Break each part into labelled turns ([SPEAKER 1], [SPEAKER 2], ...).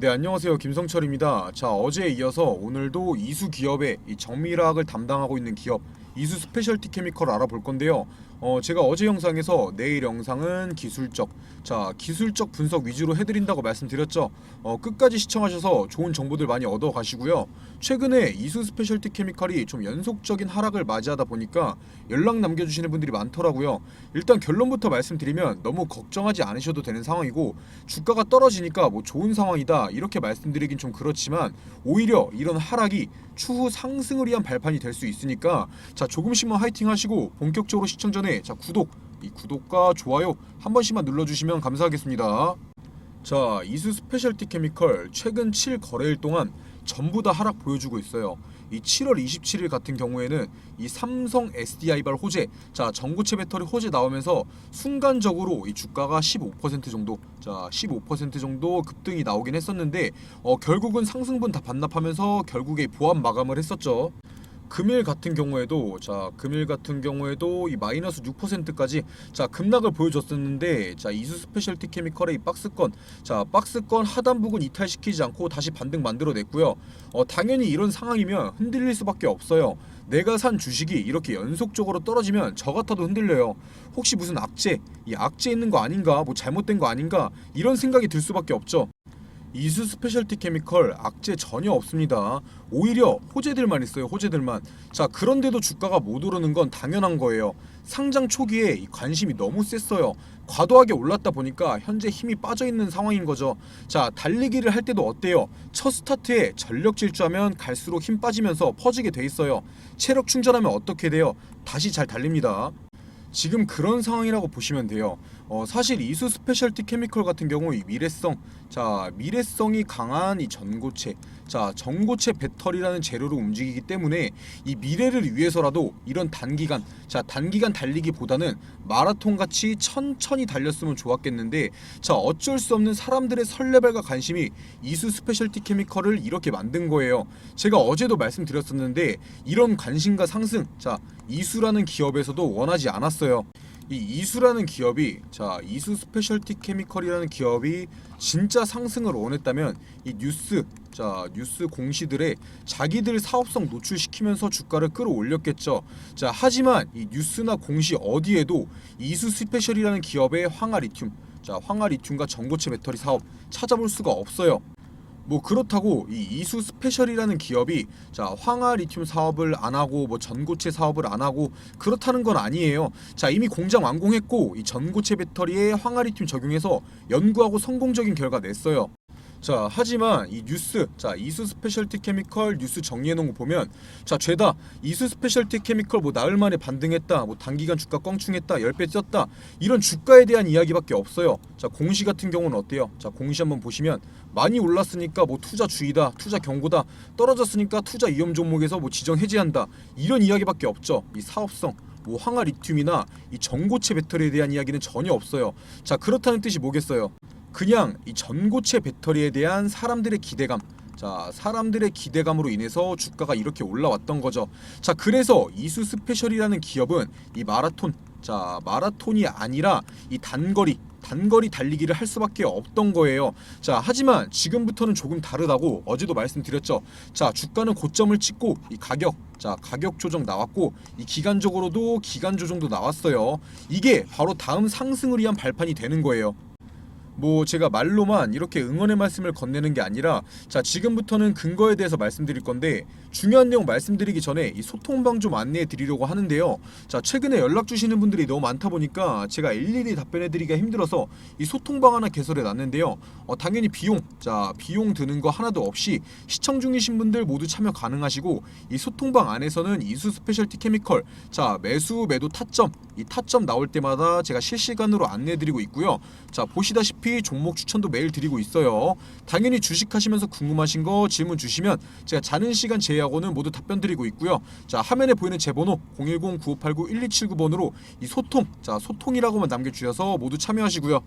[SPEAKER 1] 네 안녕하세요 김성철입니다. 자 어제에 이어서 오늘도 이수 기업의 이 정밀화학을 담당하고 있는 기업 이수 스페셜티 케미컬을 알아볼 건데요. 어 제가 어제 영상에서 내일 영상은 기술적 자 기술적 분석 위주로 해드린다고 말씀드렸죠. 어 끝까지 시청하셔서 좋은 정보들 많이 얻어 가시고요. 최근에 이수 스페셜티 케미컬이 좀 연속적인 하락을 맞이하다 보니까 연락 남겨주시는 분들이 많더라고요. 일단 결론부터 말씀드리면 너무 걱정하지 않으셔도 되는 상황이고 주가가 떨어지니까 뭐 좋은 상황이다 이렇게 말씀드리긴 좀 그렇지만 오히려 이런 하락이 추후 상승을 위한 발판이 될 수 있으니까 자 조금씩만 화이팅 하시고 본격적으로 시청 전에 자 구독 이 구독과 좋아요 한 번씩만 눌러주시면 감사하겠습니다. 자 이수 스페셜티 케미컬 최근 7 거래일 동안 전부 다 하락 보여주고 있어요. 이 7월 27일 같은 경우에는 이 삼성 SDI발 호재, 자 전고체 배터리 호재 나오면서 순간적으로 이 주가가 15% 정도, 자 15% 정도 급등이 나오긴 했었는데 어, 결국은 상승분 다 반납하면서 결국에 보합 마감을 했었죠. 금일 같은 경우에도 자 금일 같은 경우에도 이 마이너스 6%까지 자 급락을 보여줬었는데 자 이수 스페셜티 케미컬의 이 박스권 자 박스권 하단 부분 이탈시키지 않고 다시 반등 만들어냈고요. 어 당연히 이런 상황이면 흔들릴 수밖에 없어요. 내가 산 주식이 이렇게 연속적으로 떨어지면 저 같아도 흔들려요. 혹시 무슨 악재, 이 악재 있는 거 아닌가, 뭐 잘못된 거 아닌가 이런 생각이 들 수밖에 없죠. 이수 스페셜티 케미컬 악재 전혀 없습니다. 오히려 호재들만 있어요. 호재들만. 자 그런데도 주가가 못 오르는 건 당연한 거예요. 상장 초기에 이 관심이 너무 셌어요. 과도하게 올랐다 보니까 현재 힘이 빠져 있는 상황인 거죠. 자 달리기를 할 때도 어때요? 첫 스타트에 전력 질주하면 갈수록 힘 빠지면서 퍼지게 돼 있어요. 체력 충전하면 어떻게 돼요? 다시 잘 달립니다. 지금 그런 상황이라고 보시면 돼요. 어, 사실 이수 스페셜티 케미컬 같은 경우 이 미래성, 자 미래성이 강한 이 전고체, 자 전고체 배터리라는 재료로 움직이기 때문에 이 미래를 위해서라도 이런 단기간, 자 단기간 달리기보다는 마라톤 같이 천천히 달렸으면 좋았겠는데, 자 어쩔 수 없는 사람들의 설레발과 관심이 이수 스페셜티 케미컬을 이렇게 만든 거예요. 제가 어제도 말씀드렸었는데 이런 관심과 상승, 자 이수라는 기업에서도 원하지 않았어요. 이 이수라는 기업이 자 이수 스페셜티 케미컬이라는 기업이 진짜 상승을 원했다면 이 뉴스 자 뉴스 공시들의 자기들 사업성 노출시키면서 주가를 끌어올렸겠죠. 자 하지만 이 뉴스나 공시 어디에도 이수 스페셜이라는 기업의 황화 리튬 자 황화 리튬과 전고체 배터리 사업 찾아볼 수가 없어요. 뭐 그렇다고 이 이수 스페셜이라는 기업이 자 황화 리튬 사업을 안 하고 뭐 전고체 사업을 안 하고 그렇다는 건 아니에요. 자 이미 공장 완공했고 이 전고체 배터리에 황화 리튬 적용해서 연구하고 성공적인 결과 냈어요. 자 하지만 이 뉴스 자 이수 스페셜티 케미컬 뉴스 정리해 놓은 거 보면 자 죄다. 이수 스페셜티 케미컬 뭐 나흘 만에 반등했다 뭐 단기간 주가 껑충했다 10배 뛰었다 이런 주가에 대한 이야기밖에 없어요. 자 공시 같은 경우는 어때요? 자 공시 한번 보시면 많이 올랐으니까 뭐 투자 주의다 투자 경고다 떨어졌으니까 투자 위험 종목에서 뭐 지정 해지한다 이런 이야기밖에 없죠. 이 사업성 뭐 황화 리튬이나 이 전고체 배터리에 대한 이야기는 전혀 없어요. 자 그렇다는 뜻이 뭐겠어요 그냥 이 전고체 배터리에 대한 사람들의 기대감 자 사람들의 기대감으로 인해서 주가가 이렇게 올라왔던 거죠 자 그래서 이수 스페셜이라는 기업은 이 마라톤 자 마라톤이 아니라 이 단거리 단거리 달리기를 할 수밖에 없던 거예요. 자, 하지만 지금부터는 조금 다르다고 어제도 말씀드렸죠. 자, 주가는 고점을 찍고 이 가격, 자, 가격 조정 나왔고 이 기간적으로도 기간 조정도 나왔어요. 이게 바로 다음 상승을 위한 발판이 되는 거예요. 뭐 제가 말로만 이렇게 응원의 말씀을 건네는 게 아니라 자 지금부터는 근거에 대해서 말씀드릴 건데 중요한 내용 말씀드리기 전에 이 소통방 좀 안내해 드리려고 하는데요. 자 최근에 연락 주시는 분들이 너무 많다 보니까 제가 일일이 답변해 드리기가 힘들어서 이 소통방 하나 개설해 놨는데요. 어, 당연히 비용 자 비용 드는 거 하나도 없이 시청 중이신 분들 모두 참여 가능하시고 이 소통방 안에서는 이수 스페셜티 케미컬 자 매수 매도 타점 이 타점 나올 때마다 제가 실시간으로 안내해 드리고 있고요. 자 보시다시피 종목 추천도 매일 드리고 있어요. 당연히 주식하시면서 궁금하신 거 질문 주시면 제가 자는 시간 제외하고는 모두 답변 드리고 있고요. 자 화면에 보이는 제 번호 010-9589-1279번으로 이 소통 자 소통이라고만 남겨주셔서 모두 참여하시고요.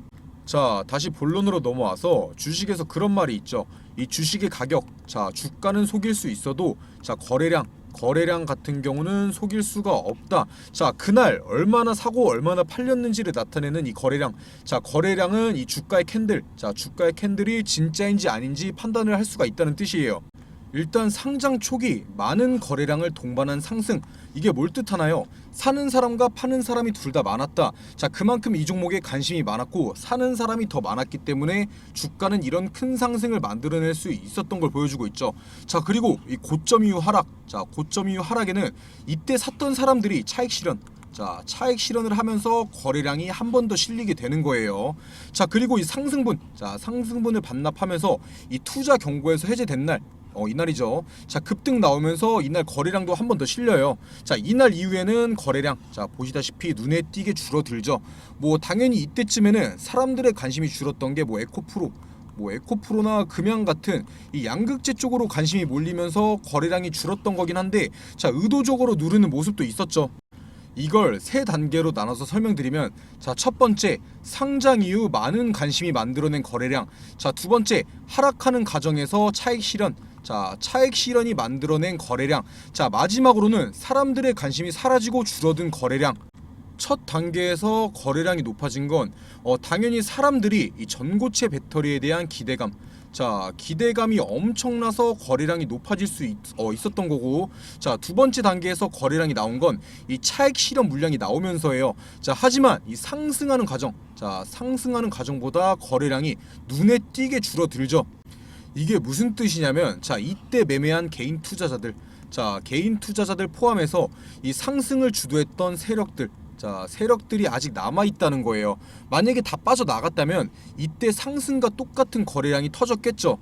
[SPEAKER 1] 자 다시 본론으로 넘어와서 주식에서 그런 말이 있죠. 이 주식의 가격 자 주가는 속일 수 있어도 자 거래량 거래량 같은 경우는 속일 수가 없다. 자, 그날 얼마나 사고 얼마나 팔렸는지를 나타내는 이 거래량. 자, 거래량은 이 주가의 캔들. 자, 주가의 캔들이 진짜인지 아닌지 판단을 할 수가 있다는 뜻이에요. 일단 상장 초기 많은 거래량을 동반한 상승 이게 뭘 뜻하나요? 사는 사람과 파는 사람이 둘 다 많았다. 자 그만큼 이 종목에 관심이 많았고 사는 사람이 더 많았기 때문에 주가는 이런 큰 상승을 만들어낼 수 있었던 걸 보여주고 있죠. 자 그리고 이 고점 이후 하락. 자 고점 이후 하락에는 이때 샀던 사람들이 차익 실현. 자, 차익 실현을 하면서 거래량이 한 번 더 실리게 되는 거예요. 자, 그리고 이 상승분. 자, 상승분을 반납하면서 이 투자 경고에서 해제된 날 어, 이날이죠. 자, 급등 나오면서 이날 거래량도 한 번 더 실려요. 자, 이날 이후에는 거래량, 자, 보시다시피 눈에 띄게 줄어들죠. 뭐, 당연히 이때쯤에는 사람들의 관심이 줄었던 게 뭐, 에코프로, 뭐, 에코프로나 금양 같은 이 양극재 쪽으로 관심이 몰리면서 거래량이 줄었던 거긴 한데, 자, 의도적으로 누르는 모습도 있었죠. 이걸 세 단계로 나눠서 설명드리면 자 첫 번째 상장 이후 많은 관심이 만들어낸 거래량 자 두 번째 하락하는 과정에서 차익 실현 자 차익 실현이 만들어낸 거래량. 자 마지막으로는 사람들의 관심이 사라지고 줄어든 거래량. 첫 단계에서 거래량이 높아진 건 어, 당연히 사람들이 이 전고체 배터리에 대한 기대감. 자 기대감이 엄청나서 거래량이 높아질 수 있, 어, 있었던 거고. 자 두 번째 단계에서 거래량이 나온 건 이 차익 실현 물량이 나오면서예요. 자 하지만 이 상승하는 과정 자 상승하는 과정보다 거래량이 눈에 띄게 줄어들죠 이게 무슨 뜻이냐면 자 이때 매매한 개인 투자자들 자 개인 투자자들 포함해서 이 상승을 주도했던 세력들 자 세력들이 아직 남아 있다는 거예요. 만약에 다 빠져 나갔다면 이때 상승과 똑같은 거래량이 터졌겠죠.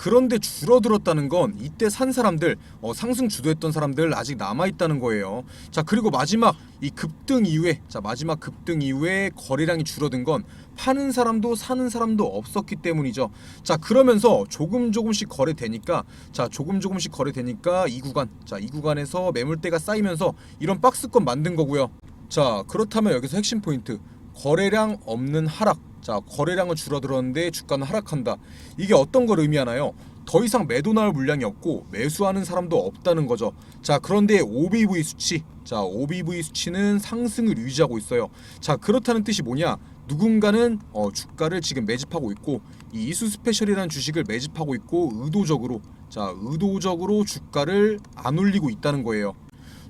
[SPEAKER 1] 그런데 줄어들었다는 건 이때 산 사람들 어, 상승 주도했던 사람들 아직 남아 있다는 거예요. 자 그리고 마지막 이 급등 이후에 자 마지막 급등 이후에 거래량이 줄어든 건 파는 사람도 사는 사람도 없었기 때문이죠. 자 그러면서 조금 조금씩 거래되니까 자 조금 조금씩 거래되니까 이 구간 자 이 구간에서 매물대가 쌓이면서 이런 박스권 만든 거고요. 자 그렇다면 여기서 핵심 포인트 거래량 없는 하락 자 거래량은 줄어들었는데 주가는 하락한다. 이게 어떤 걸 의미하나요? 더 이상 매도 나올 물량이 없고 매수하는 사람도 없다는 거죠. 자 그런데 OBV 수치. 자 OBV 수치는 상승을 유지하고 있어요. 자 그렇다는 뜻이 뭐냐? 누군가는 어, 주가를 지금 매집하고 있고 이 이수 스페셜이라는 주식을 매집하고 있고 의도적으로 자 의도적으로 주가를 안 올리고 있다는 거예요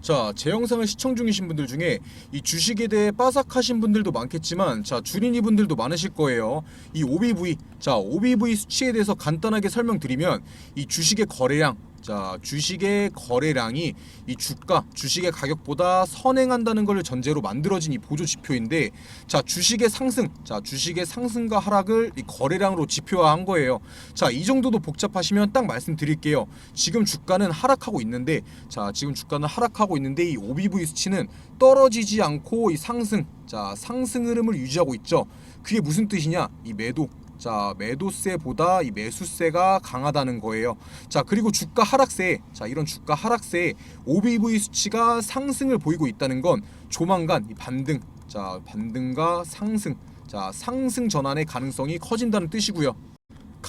[SPEAKER 1] 자, 제 영상을 시청 중이신 분들 중에 이 주식에 대해 빠삭하신 분들도 많겠지만 자, 주린이 분들도 많으실 거예요. 이 OBV, 자, OBV 수치에 대해서 간단하게 설명드리면 이 주식의 거래량 자, 주식의 거래량이 이 주가, 주식의 가격보다 선행한다는 걸 전제로 만들어진 이 보조 지표인데, 자, 주식의 상승, 자, 주식의 상승과 하락을 이 거래량으로 지표화한 거예요. 자, 이 정도도 복잡하시면 딱 말씀드릴게요. 지금 주가는 하락하고 있는데, 자, 지금 주가는 하락하고 있는데 이 OBV 수치는 떨어지지 않고 이 상승, 자, 상승 흐름을 유지하고 있죠. 그게 무슨 뜻이냐? 이 매도, 자 매도세보다 이 매수세가 강하다는 거예요. 자 그리고 주가 하락세, 자 이런 주가 하락세 OBV 수치가 상승을 보이고 있다는 건 조만간 이 반등, 자 반등과 상승, 자 상승 전환의 가능성이 커진다는 뜻이고요.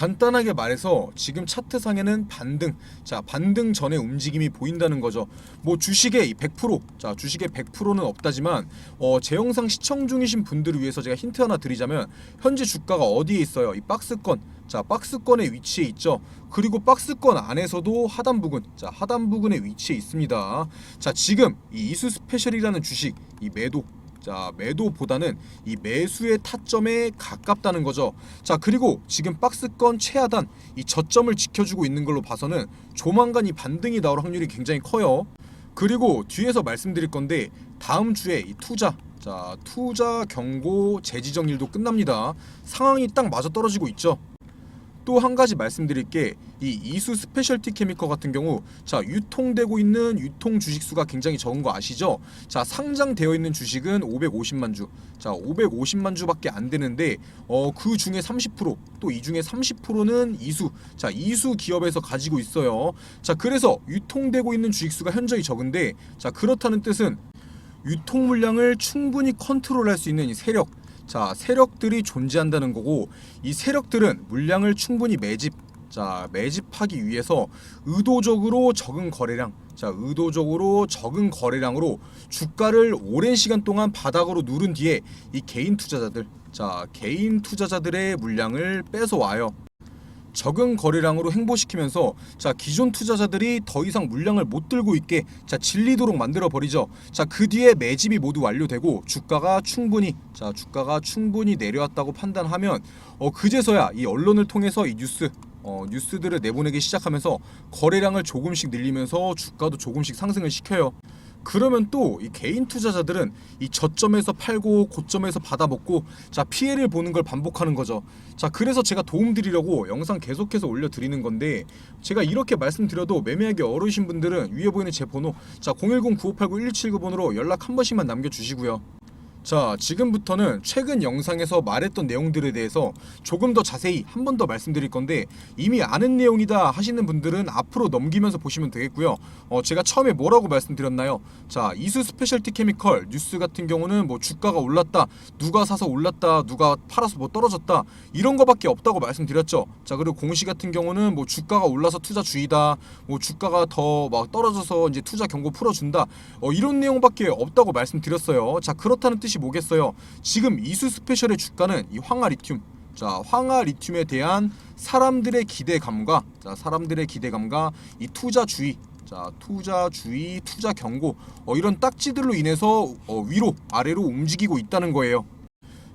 [SPEAKER 1] 간단하게 말해서 지금 차트상에는 반등, 자 반등 전의 움직임이 보인다는 거죠. 뭐 주식의 이 100%, 자 주식의 100%는 없다지만 어, 제 영상 시청 중이신 분들을 위해서 제가 힌트 하나 드리자면 현재 주가가 어디에 있어요? 이 박스권, 자 박스권의 위치에 있죠. 그리고 박스권 안에서도 하단 부근, 자 하단 부근의 위치에 있습니다. 자 지금 이 이수 스페셜이라는 주식, 이 매도 자 매도보다는 이 매수의 타점에 가깝다는 거죠. 자 그리고 지금 박스권 최하단 이 저점을 지켜주고 있는 걸로 봐서는 조만간 이 반등이 나올 확률이 굉장히 커요. 그리고 뒤에서 말씀드릴 건데 다음 주에 이 투자 자 투자 경고 재지정일도 끝납니다. 상황이 딱 맞아 떨어지고 있죠. 또 한 가지 말씀드릴 게 이 이수 스페셜티 케미컬 같은 경우 자 유통되고 있는 유통 주식 수가 굉장히 적은 거 아시죠? 자 상장되어 있는 주식은 550만 주. 자 550만 주밖에 안 되는데 어 그 중에 30%또 이 중에 30%는 이수. 자 이수 기업에서 가지고 있어요. 자 그래서 유통되고 있는 주식 수가 현저히 적은데 자 그렇다는 뜻은 유통 물량을 충분히 컨트롤할 수 있는 이 세력 자 세력들이 존재한다는 거고 이 세력들은 물량을 충분히 매집 자 매집하기 위해서 의도적으로 적은 거래량 자 의도적으로 적은 거래량으로 주가를 오랜 시간 동안 바닥으로 누른 뒤에 이 개인 투자자들 자 개인 투자자들의 물량을 뺏어 와요. 적은 거래량으로 행보시키면서 자 기존 투자자들이 더 이상 물량을 못 들고 있게 자 질리도록 만들어 버리죠. 자그 뒤에 매집이 모두 완료되고 주가가 충분히 자 주가가 충분히 내려왔다고 판단하면 어 그제서야 이 언론을 통해서 이 뉴스 어 뉴스들을 내보내기 시작하면서 거래량을 조금씩 늘리면서 주가도 조금씩 상승을 시켜요. 그러면 또 이 개인 투자자들은 이 저점에서 팔고 고점에서 받아먹고 자 피해를 보는 걸 반복하는 거죠. 자 그래서 제가 도움 드리려고 영상 계속해서 올려드리는 건데 제가 이렇게 말씀드려도 매매하기 어려우신 분들은 위에 보이는 제 번호 자 010-9589-1179번으로 연락 한 번씩만 남겨주시고요. 자, 지금부터는 최근 영상에서 말했던 내용들에 대해서 조금 더 자세히 한 번 더 말씀드릴 건데 이미 아는 내용이다 하시는 분들은 앞으로 넘기면서 보시면 되겠고요. 어, 제가 처음에 뭐라고 말씀드렸나요? 자, 이수 스페셜티 케미컬 뉴스 같은 경우는 뭐 주가가 올랐다, 누가 사서 올랐다, 누가 팔아서 뭐 떨어졌다 이런 거밖에 없다고 말씀드렸죠. 자, 그리고 공시 같은 경우는 뭐 주가가 올라서 투자 주의다, 뭐 주가가 더 막 떨어져서 이제 투자 경고 풀어준다, 어, 이런 내용밖에 없다고 말씀드렸어요. 자, 그렇다는 뜻이 뭐겠어요? 지금 이수 스페셜의 주가는 이 황화 리튬 자, 황화 리튬에 대한 사람들의 기대감과 자, 사람들의 기대감과 이 투자 주의 자, 투자 주의, 투자 경고 어, 이런 딱지들로 인해서 어, 위로 아래로 움직이고 있다는 거예요.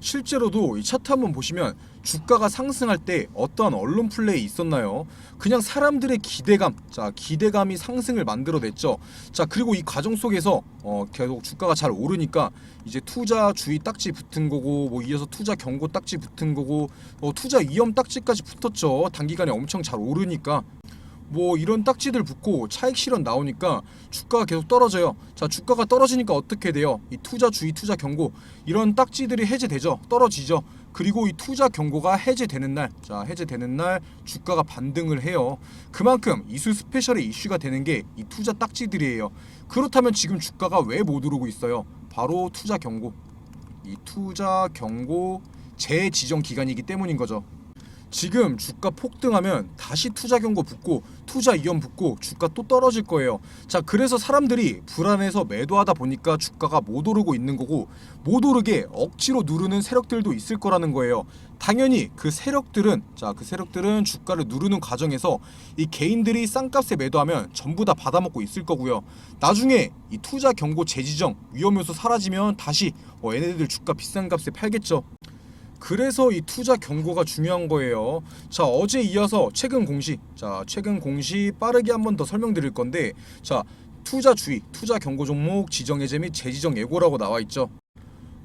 [SPEAKER 1] 실제로도 이 차트 한번 보시면 주가가 상승할 때 어떠한 언론 플레이 있었나요? 그냥 사람들의 기대감, 자 기대감이 상승을 만들어냈죠. 자 그리고 이 과정 속에서 어, 계속 주가가 잘 오르니까 이제 투자 주의 딱지 붙은 거고 뭐 이어서 투자 경고 딱지 붙은 거고 어, 투자 위험 딱지까지 붙었죠. 단기간에 엄청 잘 오르니까 뭐 이런 딱지들 붙고 차익 실현 나오니까 주가가 계속 떨어져요. 자, 주가가 떨어지니까 어떻게 돼요? 이 투자 주의, 투자 경고 이런 딱지들이 해제되죠. 떨어지죠. 그리고 이 투자 경고가 해제되는 날, 자 해제되는 날 주가가 반등을 해요. 그만큼 이수 스페셜의 이슈가 되는 게 이 투자 딱지들이에요. 그렇다면 지금 주가가 왜 못 오르고 있어요? 바로 투자 경고, 이 투자 경고 재지정 기간이기 때문인 거죠. 지금 주가 폭등하면 다시 투자 경고 붙고 투자 위험 붙고 주가 또 떨어질 거예요. 자, 그래서 사람들이 불안해서 매도하다 보니까 주가가 못 오르고 있는 거고 못 오르게 억지로 누르는 세력들도 있을 거라는 거예요. 당연히 그 세력들은 자, 그 세력들은 주가를 누르는 과정에서 이 개인들이 싼값에 매도하면 전부 다 받아먹고 있을 거고요. 나중에 이 투자 경고 재지정 위험 요소 사라지면 다시 어, 얘네들 주가 비싼 값에 팔겠죠. 그래서 이 투자 경고가 중요한 거예요. 자, 어제 이어서 최근 공시. 자, 최근 공시 빠르게 한 번 더 설명드릴 건데 자, 투자 주의, 투자 경고 종목 지정 해제 및 재지정 예고라고 나와 있죠.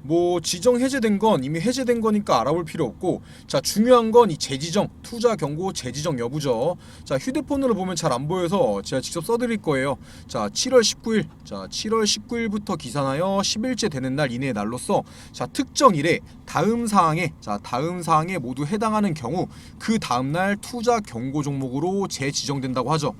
[SPEAKER 1] 뭐 지정 해제된 건 이미 해제된 거니까 알아볼 필요 없고 자 중요한 건 이 재지정 투자 경고 재지정 여부죠. 자 휴대폰으로 보면 잘 안 보여서 제가 직접 써드릴 거예요. 자 7월 19일 자 7월 19일부터 기산하여 10일째 되는 날 이내의 날로서 자 특정 일에 다음 사항에 자 다음 사항에 모두 해당하는 경우 그 다음 날 투자 경고 종목으로 재지정된다고 하죠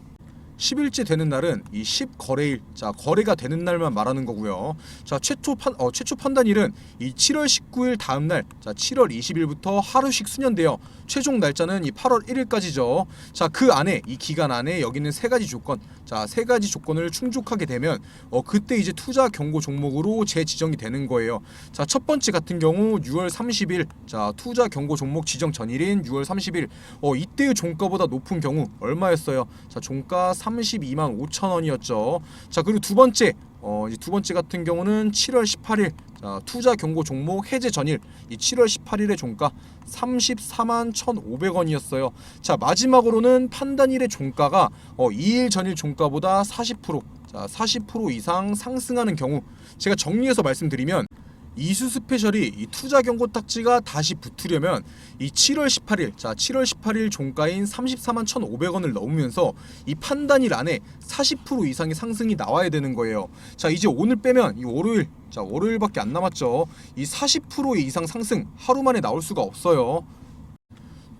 [SPEAKER 1] 10일째 되는 날은 이 10거래일, 자 거래가 되는 날만 말하는 거고요. 자 최초 판, 어, 최초 판단일은 이 7월 19일 다음 날, 자 7월 20일부터 하루씩 수년돼요. 최종 날짜는 이 8월 1일까지죠. 자그 안에 이 기간 안에 여기는 세 가지 조건, 자세 가지 조건을 충족하게 되면 어 그때 이제 투자 경고 종목으로 재지정이 되는 거예요. 자첫 번째 같은 경우 6월 30일, 자 투자 경고 종목 지정 전일인 6월 30일, 어 이때의 종가보다 높은 경우 얼마였어요? 자 종가 32만 5천 원이었죠. 자 그리고 두 번째 어, 두 번째 같은 경우는 7월 18일 자, 투자 경고 종목 해제 전일 이 7월 18일의 종가 34만 1,500원이었어요. 자 마지막으로는 판단일의 종가가 어, 2일 전일 종가보다 40% 자, 40% 이상 상승하는 경우 제가 정리해서 말씀드리면 이수 스페셜이 이 투자 경고 딱지가 다시 붙으려면 이 7월 18일 자 7월 18일 종가인 34만 1,500원을 넘으면서 이 판단일 안에 40% 이상의 상승이 나와야 되는 거예요. 자 이제 오늘 빼면 이 월요일 자 월요일밖에 안 남았죠. 이 40% 이상 상승 하루 만에 나올 수가 없어요.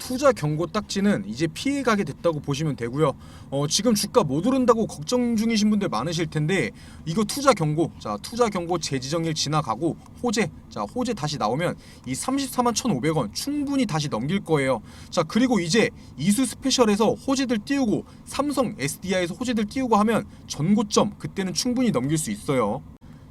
[SPEAKER 1] 투자 경고 딱지는 이제 피해 가게 됐다고 보시면 되고요. 어, 지금 주가 못 오른다고 걱정 중이신 분들 많으실 텐데 이거 투자 경고, 자 투자 경고 재지정일 지나가고 호재, 자 호재 다시 나오면 이 34만 1,500원 충분히 다시 넘길 거예요. 자 그리고 이제 이수 스페셜에서 호재들 띄우고 삼성 SDI에서 호재들 띄우고 하면 전고점 그때는 충분히 넘길 수 있어요.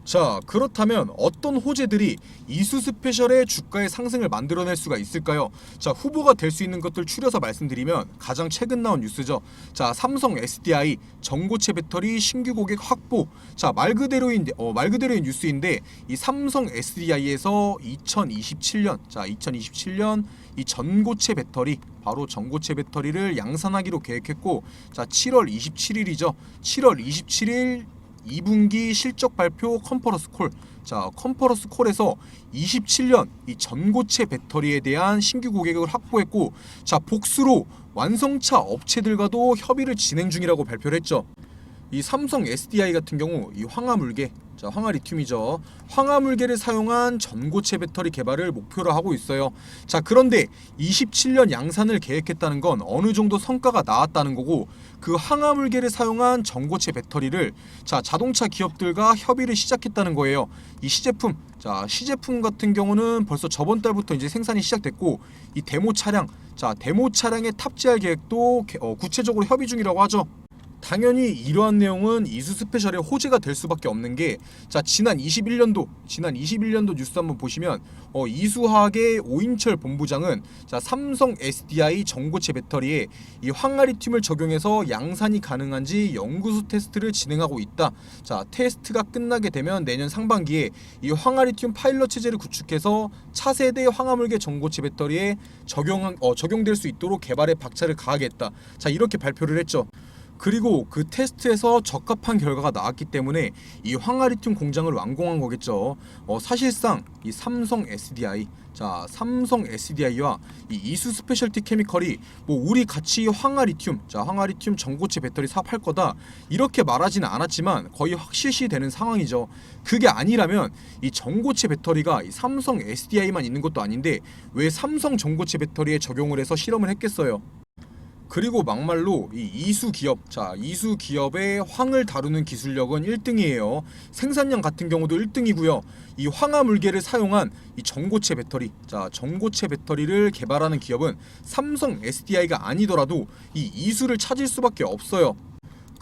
[SPEAKER 1] 자 그렇다면 어떤 호재들이 이수 스페셜의 주가의 상승을 만들어낼 수가 있을까요? 자 후보가 될 수 있는 것들 추려서 말씀드리면 가장 최근 나온 뉴스죠. 자 삼성 SDI 전고체 배터리 신규 고객 확보. 자 말 그대로인 어, 말 그대로인 뉴스인데 이 삼성 SDI에서 2027년 자 2027년 이 전고체 배터리 바로 전고체 배터리를 양산하기로 계획했고 자 7월 27일이죠. 7월 27일 2분기 실적 발표 컨퍼런스 콜. 자, 컨퍼런스 콜에서 27년 이 전고체 배터리에 대한 신규 고객을 확보했고, 자, 복수로 완성차 업체들과도 협의를 진행 중이라고 발표를 했죠. 이 삼성 SDI 같은 경우 이 황화물계 자 황화 리튬이죠. 황화 물계를 사용한 전고체 배터리 개발을 목표로 하고 있어요. 자 그런데 27년 양산을 계획했다는 건 어느 정도 성과가 나왔다는 거고 그 황화물계를 사용한 전고체 배터리를 자 자동차 기업들과 협의를 시작했다는 거예요. 이 시제품 자 시제품 같은 경우는 벌써 저번 달부터 이제 생산이 시작됐고 이 데모 차량 자 데모 차량에 탑재할 계획도 개- 어, 구체적으로 협의 중이라고 하죠 당연히 이러한 내용은 이수 스페셜의 호재가 될 수밖에 없는 게 자 지난 21년도 지난 21년도 뉴스 한번 보시면 어, 이수학의 오인철 본부장은 자 삼성 SDI 전고체 배터리에 이 황화리튬을 적용해서 양산이 가능한지 연구소 테스트를 진행하고 있다. 자 테스트가 끝나게 되면 내년 상반기에 이 황화리튬 파일럿 체제를 구축해서 차세대 황화물계 전고체 배터리에 적용 어, 적용될 수 있도록 개발에 박차를 가하겠다. 자 이렇게 발표를 했죠. 그리고 그 테스트에서 적합한 결과가 나왔기 때문에 이 황화리튬 공장을 완공한 거겠죠. 어, 사실상 이 삼성 SDI 자 삼성 SDI와 이 이수 스페셜티 케미컬이 뭐 우리 같이 황화리튬 자 황화리튬 전고체 배터리 사업할 거다 이렇게 말하지는 않았지만 거의 확실시 되는 상황이죠. 그게 아니라면 이 전고체 배터리가 이 삼성 SDI만 있는 것도 아닌데 왜 삼성 전고체 배터리에 적용을 해서 실험을 했겠어요? 그리고 막말로 이 이수 기업, 자 이수 기업의 황을 다루는 기술력은 1등이에요. 생산량 같은 경우도 1등이고요. 이 황화 물계를 사용한 이 전고체 배터리, 자 전고체 배터리를 개발하는 기업은 삼성 SDI가 아니더라도 이 이수를 찾을 수밖에 없어요.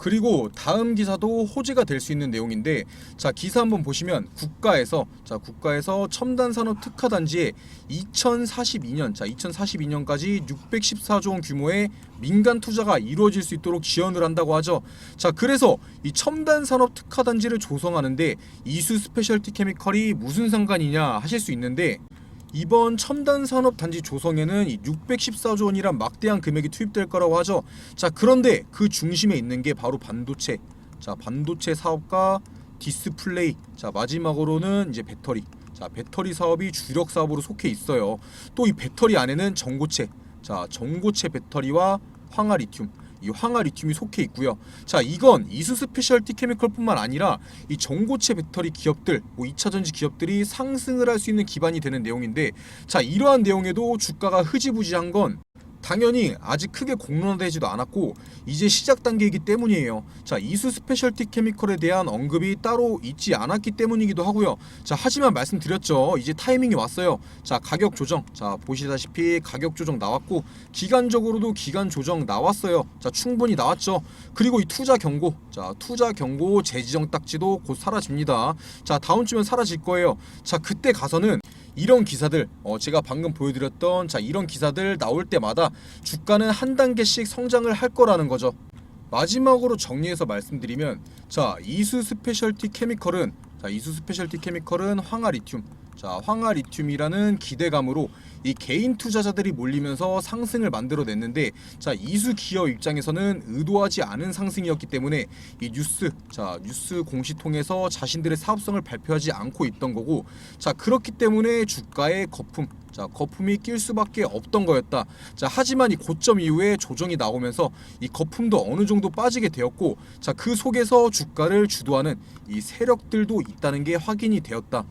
[SPEAKER 1] 그리고 다음 기사도 호재가 될 수 있는 내용인데 자 기사 한번 보시면 국가에서 자 국가에서 첨단 산업 특화 단지에 2042년 자 2042년까지 614조 원 규모의 민간 투자가 이루어질 수 있도록 지원을 한다고 하죠. 자 그래서 이 첨단 산업 특화 단지를 조성하는데 이수 스페셜티 케미컬이 무슨 상관이냐 하실 수 있는데 이번 첨단 산업 단지 조성에는 이 614조 원이란 막대한 금액이 투입될 거라고 하죠. 자, 그런데 그 중심에 있는 게 바로 반도체. 자, 반도체 사업과 디스플레이. 자, 마지막으로는 이제 배터리. 자, 배터리 사업이 주력 사업으로 속해 있어요. 또 이 배터리 안에는 전고체. 자, 전고체 배터리와 황화리튬. 이 황화 리튬이 속해 있고요. 자, 이건 이수 스페셜티 케미컬뿐만 아니라 이 전고체 배터리 기업들, 뭐 2차 전지 기업들이 상승을 할 수 있는 기반이 되는 내용인데, 자, 이러한 내용에도 주가가 흐지부지한 건 당연히 아직 크게 공론화되지도 않았고 이제 시작 단계이기 때문이에요. 자 이수 스페셜티 케미컬에 대한 언급이 따로 있지 않았기 때문이기도 하고요. 자 하지만 말씀드렸죠. 이제 타이밍이 왔어요. 자 가격 조정. 자 보시다시피 가격 조정 나왔고 기간적으로도 기간 조정 나왔어요. 자 충분히 나왔죠. 그리고 이 투자 경고. 자 투자 경고 재지정 딱지도 곧 사라집니다. 자 다음 주면 사라질 거예요. 자 그때 가서는 이런 기사들 어 제가 방금 보여드렸던 자 이런 기사들 나올 때마다 주가는 한 단계씩 성장을 할 거라는 거죠. 마지막으로 정리해서 말씀드리면 자 이수 스페셜티 케미컬은 자 이수 스페셜티 케미컬은 황화 리튬 자 황화리튬이라는 기대감으로 이 개인 투자자들이 몰리면서 상승을 만들어냈는데 자 이수 기업 입장에서는 의도하지 않은 상승이었기 때문에 이 뉴스 자 뉴스 공시 통해서 자신들의 사업성을 발표하지 않고 있던 거고 자 그렇기 때문에 주가에 거품 자 거품이 낄 수밖에 없던 거였다. 자 하지만 이 고점 이후에 조정이 나오면서 이 거품도 어느 정도 빠지게 되었고 자 그 속에서 주가를 주도하는 이 세력들도 있다는 게 확인이 되었다.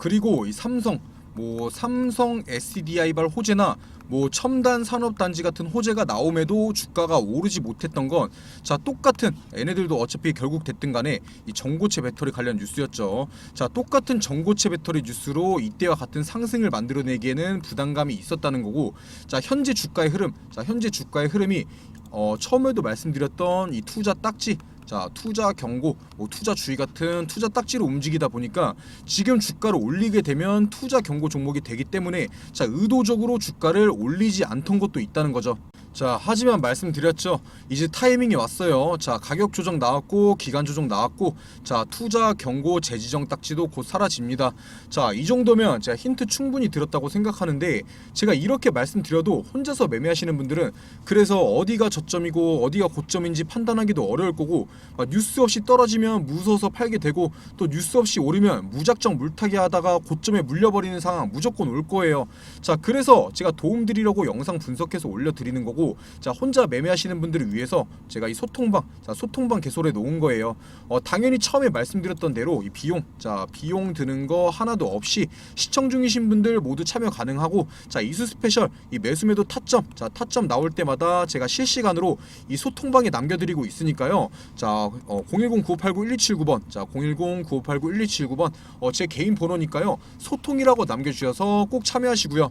[SPEAKER 1] 그리고 이 삼성 뭐 삼성 SDI발 호재나 뭐 첨단 산업단지 같은 호재가 나옴에도 주가가 오르지 못했던 건 자 똑같은 얘네들도 어차피 결국 됐든 간에 이 전고체 배터리 관련 뉴스였죠. 자 똑같은 전고체 배터리 뉴스로 이때와 같은 상승을 만들어내기에는 부담감이 있었다는 거고 자 현재 주가의 흐름 자 현재 주가의 흐름이 어 처음에도 말씀드렸던 이 투자 딱지 자 투자 경고, 뭐 투자 주의 같은 투자 딱지로 움직이다 보니까 지금 주가를 올리게 되면 투자 경고 종목이 되기 때문에 자 의도적으로 주가를 올리지 않던 것도 있다는 거죠. 자 하지만 말씀드렸죠. 이제 타이밍이 왔어요. 자 가격 조정 나왔고 기간 조정 나왔고 자 투자 경고 재지정 딱지도 곧 사라집니다. 자 이 정도면 제가 힌트 충분히 들었다고 생각하는데 제가 이렇게 말씀드려도 혼자서 매매하시는 분들은 그래서 어디가 저점이고 어디가 고점인지 판단하기도 어려울 거고 막 뉴스 없이 떨어지면 무서워서 팔게 되고 또 뉴스 없이 오르면 무작정 물타기 하다가 고점에 물려버리는 상황 무조건 올 거예요. 자 그래서 제가 도움 드리려고 영상 분석해서 올려드리는 거고 자 혼자 매매하시는 분들을 위해서 제가 이 소통방 자 소통방 개설해 놓은 거예요. 어, 당연히 처음에 말씀드렸던 대로 이 비용 자 비용 드는 거 하나도 없이 시청 중이신 분들 모두 참여 가능하고 자 이수 스페셜 이 매수매도 타점 자 타점 나올 때마다 제가 실시간으로 이 소통방에 남겨드리고 있으니까요. 자 어, 010-9589-1279번 자 010-9589-1279번 어, 제 개인 번호니까요. 소통이라고 남겨주셔서 꼭 참여하시고요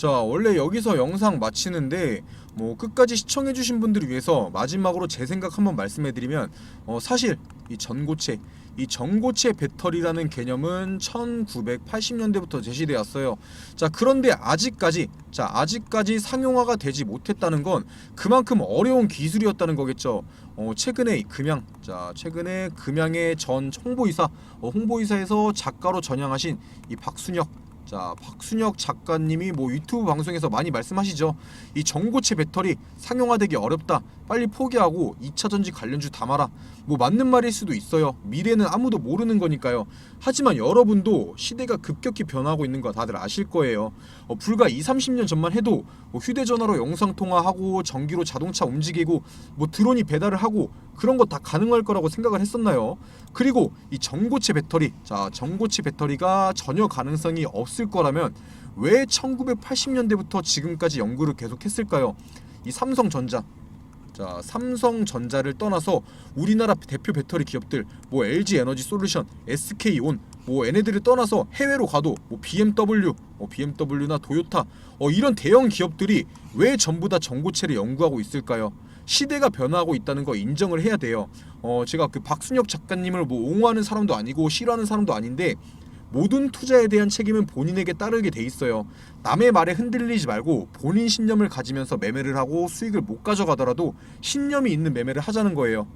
[SPEAKER 1] 자 원래 여기서 영상 마치는데 뭐 끝까지 시청해주신 분들을 위해서 마지막으로 제 생각 한번 말씀해드리면 어, 사실 이 전고체 이 전고체 배터리라는 개념은 1980년대부터 제시되었어요. 자 그런데 아직까지 자 아직까지 상용화가 되지 못했다는 건 그만큼 어려운 기술이었다는 거겠죠. 어, 최근에 이 금양 자 최근에 금양의 전 홍보이사 어, 홍보이사에서 작가로 전향하신 이 박순혁 자 박순혁 작가님이 뭐 유튜브 방송에서 많이 말씀하시죠. 이 전고체 배터리 상용화되기 어렵다 빨리 포기하고 2차 전지 관련주 담아라. 뭐 맞는 말일 수도 있어요. 미래는 아무도 모르는 거니까요. 하지만 여러분도 시대가 급격히 변하고 있는 거 다들 아실 거예요. 어, 불과 2, 30년 전만 해도 뭐 휴대전화로 영상 통화하고 전기로 자동차 움직이고 뭐 드론이 배달을 하고 그런 거 다 가능할 거라고 생각을 했었나요? 그리고 이 전고체 배터리. 자 전고체 배터리가 전혀 가능성이 없을 거라면 왜 1980년대부터 지금까지 연구를 계속했을까요? 이 삼성전자 자 삼성전자를 떠나서 우리나라 대표 배터리 기업들 뭐 LG 에너지 솔루션, SK온 뭐 얘네들을 떠나서 해외로 가도 뭐 BMW, 뭐 BMW나 도요타 어 이런 대형 기업들이 왜 전부 다 전고체를 연구하고 있을까요? 시대가 변화하고 있다는 거 인정을 해야 돼요. 어 제가 그 박순혁 작가님을 뭐 옹호하는 사람도 아니고 싫어하는 사람도 아닌데 모든 투자에 대한 책임은 본인에게 따르게 돼 있어요. 남의 말에 흔들리지 말고 본인 신념을 가지면서 매매를 하고 수익을 못 가져가더라도 신념이 있는 매매를 하자는 거예요.